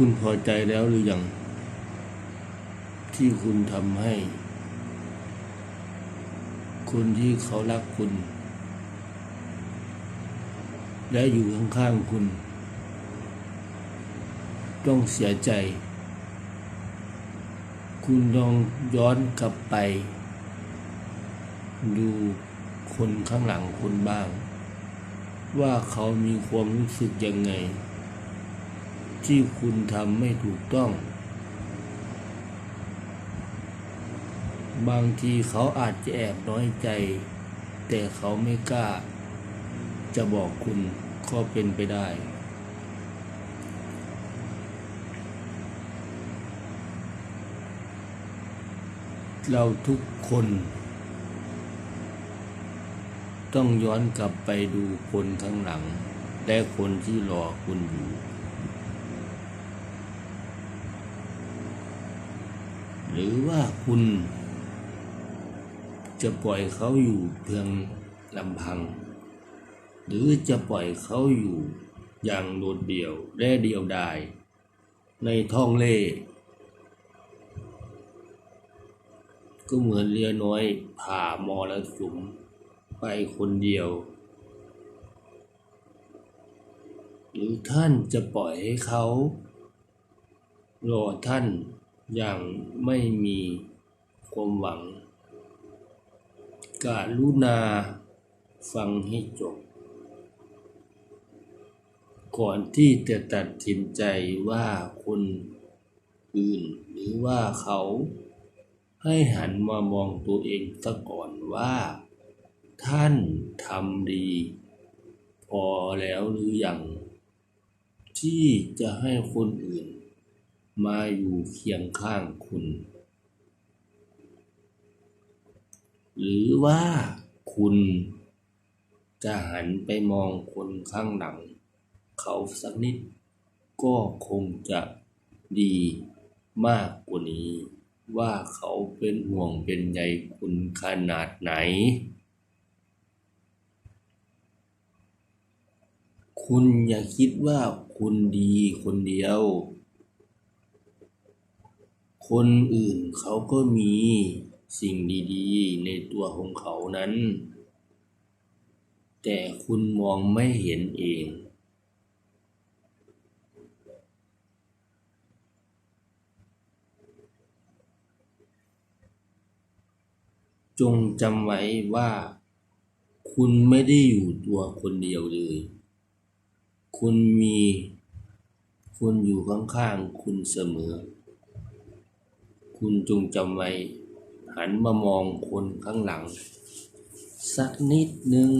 คุณพอใจแล้วหรือยัง ที่คุณทำให้ คนที่เขารักคุณ และอยู่ข้างๆคุณ ต้องเสียใจ คุณลองย้อนกลับไป ดูคนข้างหลังคุณบ้าง ว่าเขามีความรู้สึกยังไง ที่คุณทำไม่ถูกต้อง บางทีเขาอาจจะแอบน้อยใจ แต่เขาไม่กล้า จะบอกคุณก็เป็นไปได้ เราทุกคนต้องย้อนกลับไปดูคนข้างหลัง และคนที่รอคุณอยู่ หรือว่าคุณจะปล่อยเขาอยู่เพียงลำพัง หรือจะปล่อยเขาอยู่อย่างโดดเดี่ยวและเดียวดาย ในท้องเล่ก็เหมือนเรือน้อยผ่ามรสุมไปคนเดียว หรือท่านจะปล่อยให้เขารอท่าน อย่างไม่มีความหวังการุณาฟังให้จบ ก่อนที่จะตัดสินใจว่าคนอื่นหรือว่าเขาให้หันมามองตัวเองซะก่อนว่า ท่านทำดี พอแล้วหรือยังที่จะให้คนอื่น มาอยู่เคียงข้างคุณ หรือว่าคุณจะหันไปมองคนข้างหลัง เขาสักนิด ก็คงจะดีมากกว่านี้ ว่าเขาเป็นห่วงเป็นใยคุณขนาดไหน คุณอย่าคิดว่าคุณดีคนเดียว คนอื่นเขาก็มีสิ่งดีๆ ในตัวของเขานั้น แต่คุณมองไม่เห็นเอง จงจำไว้ว่า คุณไม่ได้อยู่ตัวคนเดียวเลย คุณมีคนอยู่ข้างๆ คุณเสมอ คุณจงจำไว้ หันมามองคนข้างหลัง สักนิดหนึ่ง